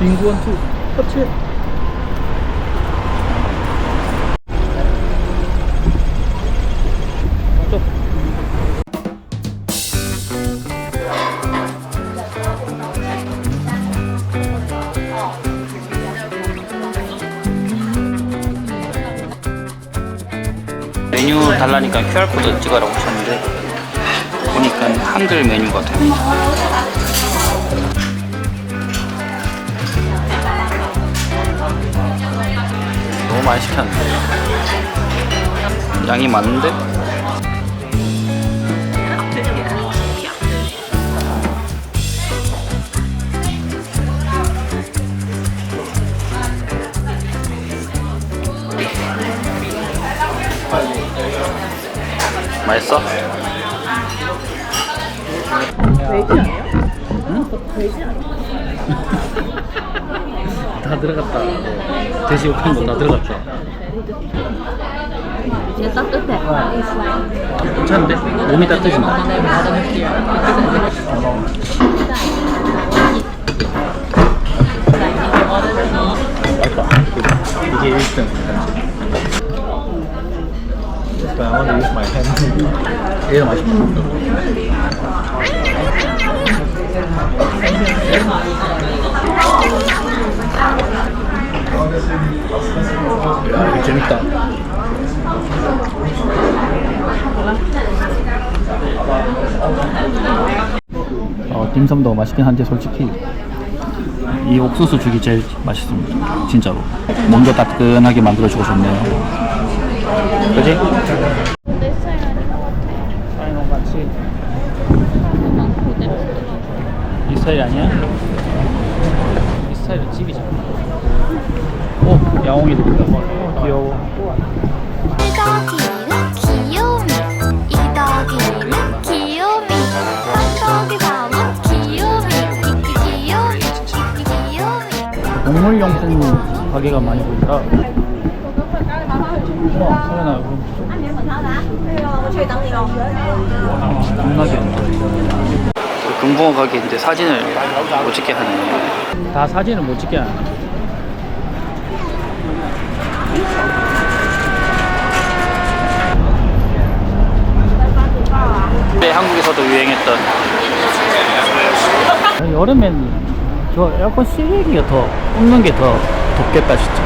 링구원투 터치 또. 메뉴 달라니까 QR코드 찍으라고 하셨는데 보니까 한글 메뉴가 됩니다 많이 시켰는데 양이 많은데? 맛있어? 돼지 아니야? 돼지 아니야? 다 들어갔다 돼지 욕한 거다 들어갔다 이제 따뜻해. 괜찮은데? 몸이 따뜻해진다 맛있다 이게 1등 But I want to use my hand. 얘가 맛있다 야 이거 재밌다 어, 딤섬도 맛있긴 한데 솔직히 이 옥수수 죽이 제일 맛있습니다 진짜로 몸도 따끈하게 만들어주고 좋네요 그지? 내 스타일 아닌. 이 스타일 아니야? 야옹이도 있다 귀여워. 이 더기는 귀요미 이 더기는 귀요미. 한 더기 가면 귀요미 이끼 귀요미 이끼 귀요미. 동물용품 가게가 많이 보인다. 우와 서연아 이거 겁나게 금붕어 가게인데 사진을 못 찍게 하네. 다 사진을 못 찍게 하네 네, 한국에서도 유행했던. 여름엔 저 에어컨 실외기가 더 굽는 게 더 덥겠다 진짜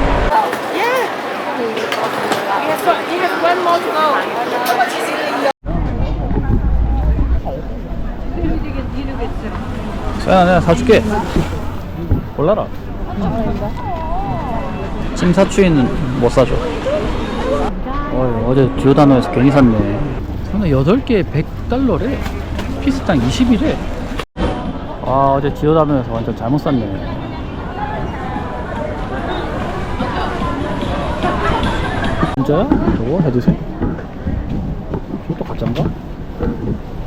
서연아 내가 사줄게. 골라라. 찜 사추이는 못 사줘. 어, 어제 지오다노에서 괜히 샀네 저는 8개에 100달러래. 피스당 20이래. 와 어제 지오다노에서 완전 잘못 샀네. 진짜야? 저거? 해주세요 저것도 가짜인가?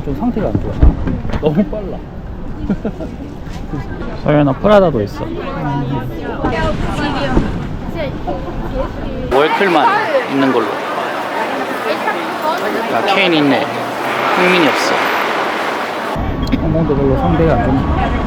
좀 상태가 안 좋아. 너무 빨라. 서연아 프라다도 있어. 월클만 있는 걸로 아 케인 있네. 흥민이 없어. 항공도 별로 상대가 안 좋네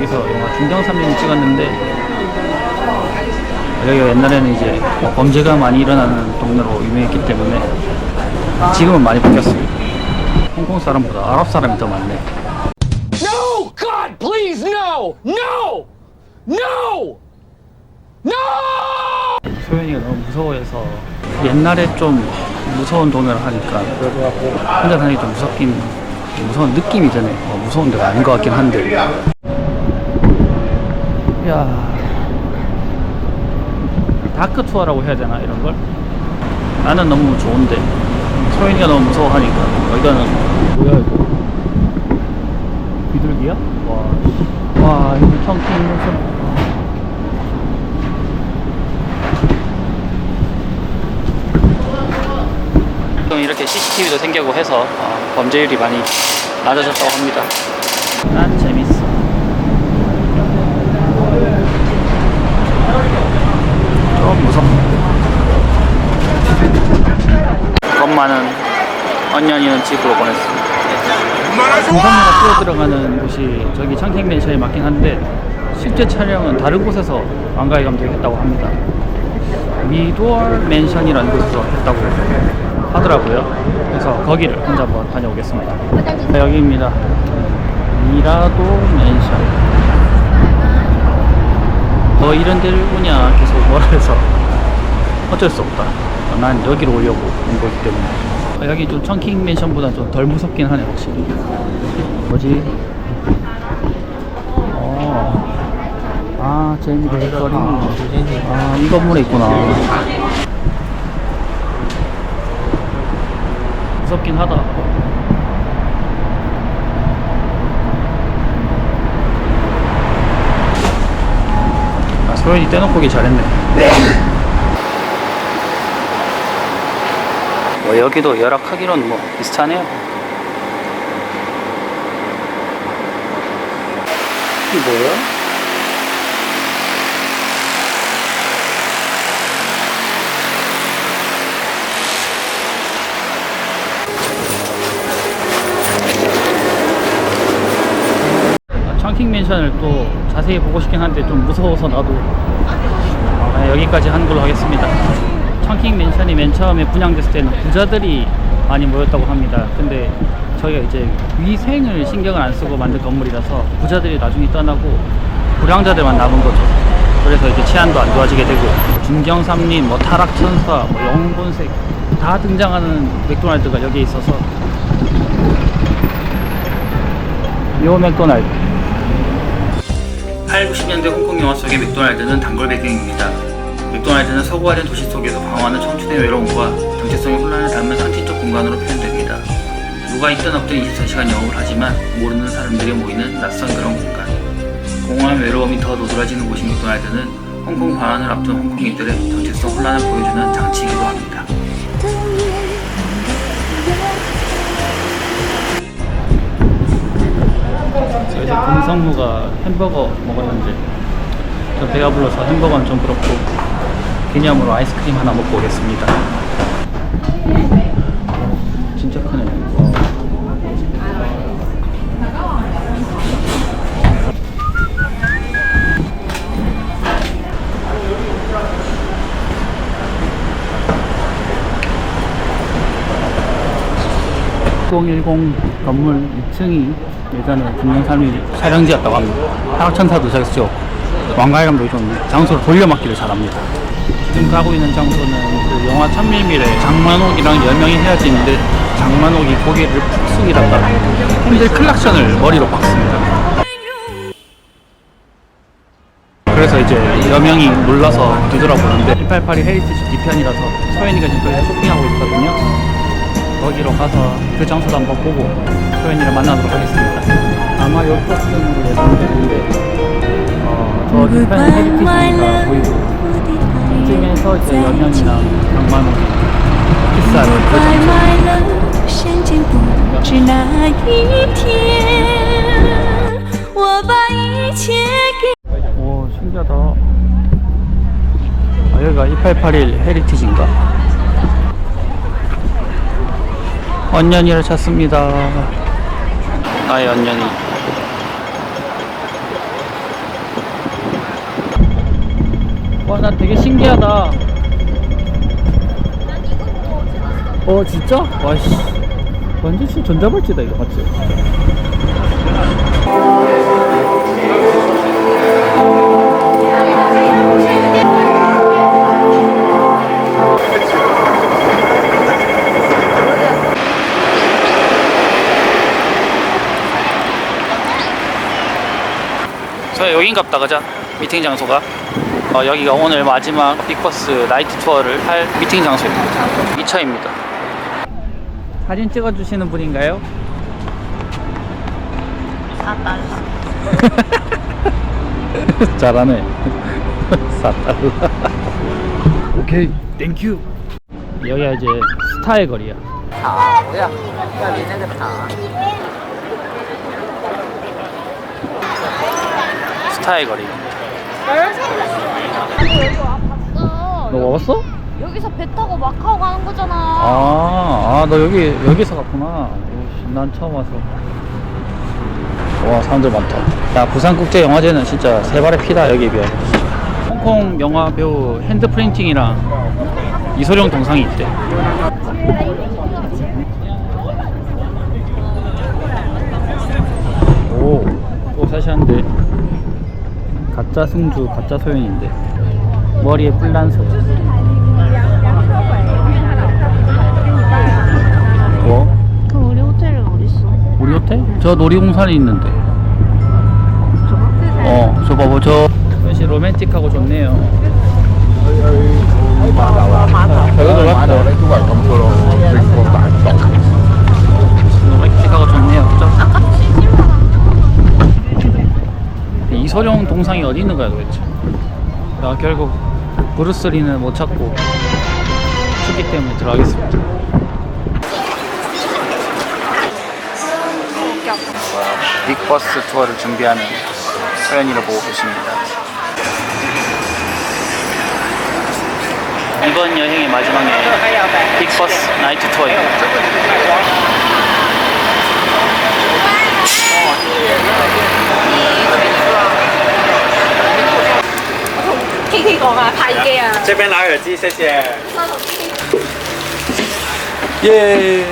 맨션 23년 찍었는데 여기가 옛날에는 이제 뭐 범죄가 많이 일어나는 동네로 유명했기 때문에 지금은 많이 바뀌었어요. 홍콩 사람보다 아랍 사람이 더 많네. No! God, please, no! No! No! No! 소연이가 너무 무서워해서 옛날에 좀 무서운 동네를 하니까 혼자 다니기 좀 무섭긴 무서운 느낌이 드네. 어, 무서운 데가 아닌 것 같긴 한데. 야 다크 투어라고 해야 되나 이런 걸? 나는 너무 좋은데 소연이가 너무 무서워하니까 여기가는 뭐야 이거? 비둘기야? 와, 와 이거 청킹 무슨 좀 이렇게 CCTV도 생기고 해서 어, 범죄율이 많이 낮아졌다고 합니다. 난 재밌어. 좀 무섭. 겁 많은 언년이는 집으로 보냈습니다. 공산마가 뛰어 들어가는 곳이 저기 창택맨션에 맞긴 한데 실제 촬영은 다른 곳에서 왕가의 감독했다고 합니다. 미도얼 맨션이라는 곳에서 했다고 하더라고요. 그래서 거기를 혼자 한번 다녀오겠습니다. 자, 여기입니다. 미라도 맨션. 너 이런 데를 오냐 계속 뭐라 해서 어쩔 수 없다. 어, 난 여기로 오려고 온 거기 때문에. 어, 여기 좀 청킹 맨션보다 좀 덜 무섭긴 하네 확실히. 뭐지? 어. 아, 제니 베이커리. 아, 이 건물에 있구나. 무섭긴 하다. 아, 소연이 떼놓고 오기 잘했네. 뭐 여기도 열악하기로는 뭐 비슷하네요. 이게 뭐야? 청킹 맨션을 또 자세히 보고 싶긴 한데 좀 무서워서 나도 아, 여기까지 하는 걸로 하겠습니다. 청킹 맨션이 맨 처음에 분양됐을 때는 부자들이 많이 모였다고 합니다. 근데 저희가 이제 위생을 신경을 안 쓰고 만든 건물이라서 부자들이 나중에 떠나고 불량자들만 남은 거죠. 그래서 이제 치안도 안 좋아지게 되고 중경삼림, 뭐 타락천사, 뭐 영본색 다 등장하는 맥도날드가 여기에 있어서 요 맥도날드 8, 90년대 홍콩 영화 속의 맥도날드는 단골 배경입니다. 맥도날드는 서구화된 도시 속에서 방황하는 청춘의 외로움과 정체성의 혼란을 담은 상징적 공간으로 표현됩니다. 누가 있든 없든 24시간 영업을 하지만 모르는 사람들이 모이는 낯선 그런 공간. 공허한 외로움이 더 도드라지는 곳인 맥도날드는 홍콩 방한을 앞둔 홍콩인들의 정체성 혼란을 보여주는 장치이기도 합니다. 저 이제 금성무가 햄버거 먹었는데 저 배가 불러서 햄버거는 좀 그렇고 기념으로 아이스크림 하나 먹고 오겠습니다. 진짜 크네. 와. (010) 건물 2층이 예전에 김영삼이 촬영지였다고 합니다. 저기서 찍었고 왕가의 감독이 좀 장소를 돌려막기를 잘합니다. 지금 가고 있는 장소는 그 영화 천밀밀의 장만옥이랑 열명이 헤어지는데 장만옥이 고개를 푹 숙이다가 핸들 클락션을 머리로 박습니다. 그래서 이제 여명이 놀라서 되돌아보는데 1882 헤리티지 뒤편이라서 소연이가 지금 쇼핑하고 있거든요. 거기로 가서 그 장소도 한번 보고 소연이를 만나도록 하겠습니다. 아마 요쪽쯤으로 예상되는데 어, 저 뒤편 헤리티지가 보이고 서 이제 연면이랑 양말목이 비싸요. 오 신기하다. 아, 여기가 2881 헤리티지인가? 언년이를 찾습니다. 나의 언년이. 와, 나 되게 신기하다. 어, 진짜? 와, 씨. 완전 씨 전자발찌다, 이거 맞지? 저 여긴 갑다 가자 미팅 장소가 어, 여기가 오늘 마지막 빅버스 나이트 투어를 할 미팅 장소입니다. 이 차입니다. 사진 찍어주시는 분인가요? 4달러 잘하네. 4달러 오케이 땡큐 여기가 이제 스타의 거리야. 스타의 거리 너 와봤어? 여기서 배 타고 마카오 가는 거잖아. 아, 아, 너 여기, 여기서 갔구나. 오씨, 난 처음 와서. 와, 사람들 많다. 야, 부산국제영화제는 진짜 세 발의 피다, 여기에 비하면. 홍콩 영화 배우 핸드 프린팅이랑 이소룡 동상이 있대. 가짜 승주, 가짜 소연인데. 머리에 뿔난소. 뭐? 그럼 우리 호텔은 어딨어? 우리 호텔? 저 놀이공산에 있는데. 어, 저 봐봐, 저. 역시 로맨틱하고 좋네요. 로맨틱하고 좋네요. 그죠? 이소룡 동상이 어디 있는 거야 도대체? 나 결국 브루스리는 못 찾고 춥기 때문에 들어가겠습니다. 빅버스 투어를 준비하는 서연이를 보고 계십니다. 이번 여행의 마지막에 빅버스 나이트 투어입니다. K K 讲啊，派机啊。这边拿耳机，谢谢。耶、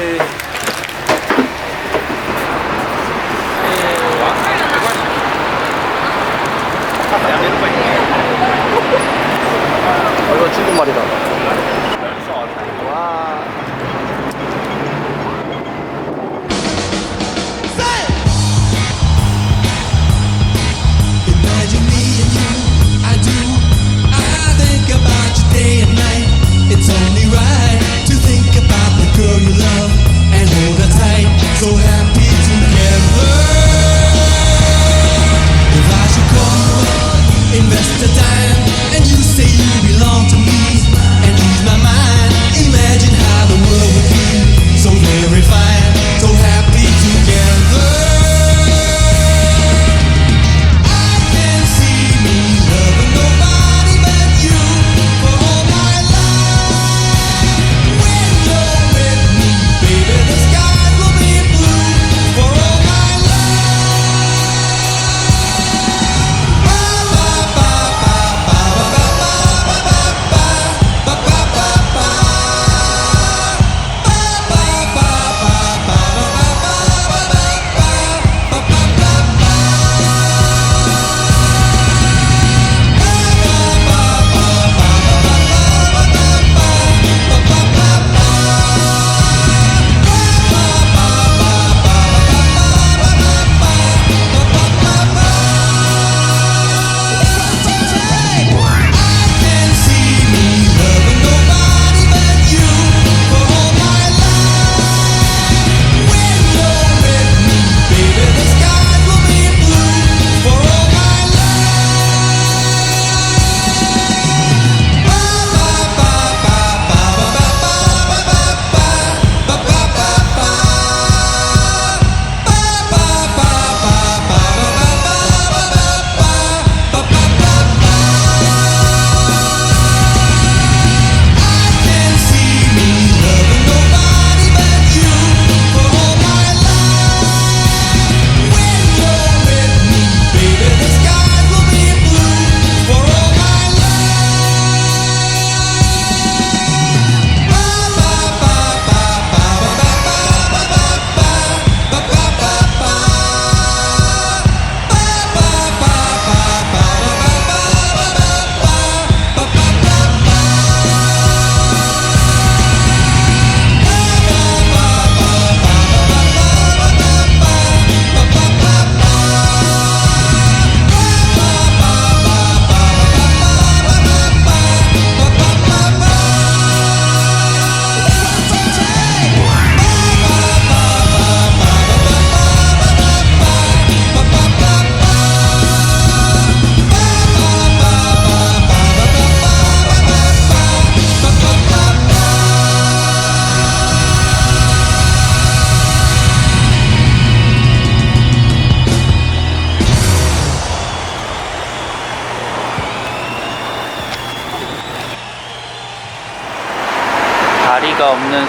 and hold tight. So happy together. If I should invest a dime, and you say you belong to me and ease my mind. Imagine how the world would so.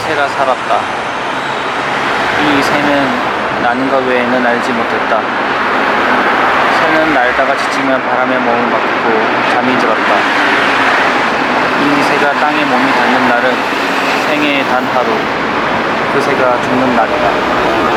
새가 살았다. 이 새는 나는 것 외에는 알지 못했다. 새는 날다가 지치면 바람에 몸을 맡기고 잠이 들었다. 이 새가 땅에 몸이 닿는 날은 생애의 단 하루. 그 새가 죽는 날이다.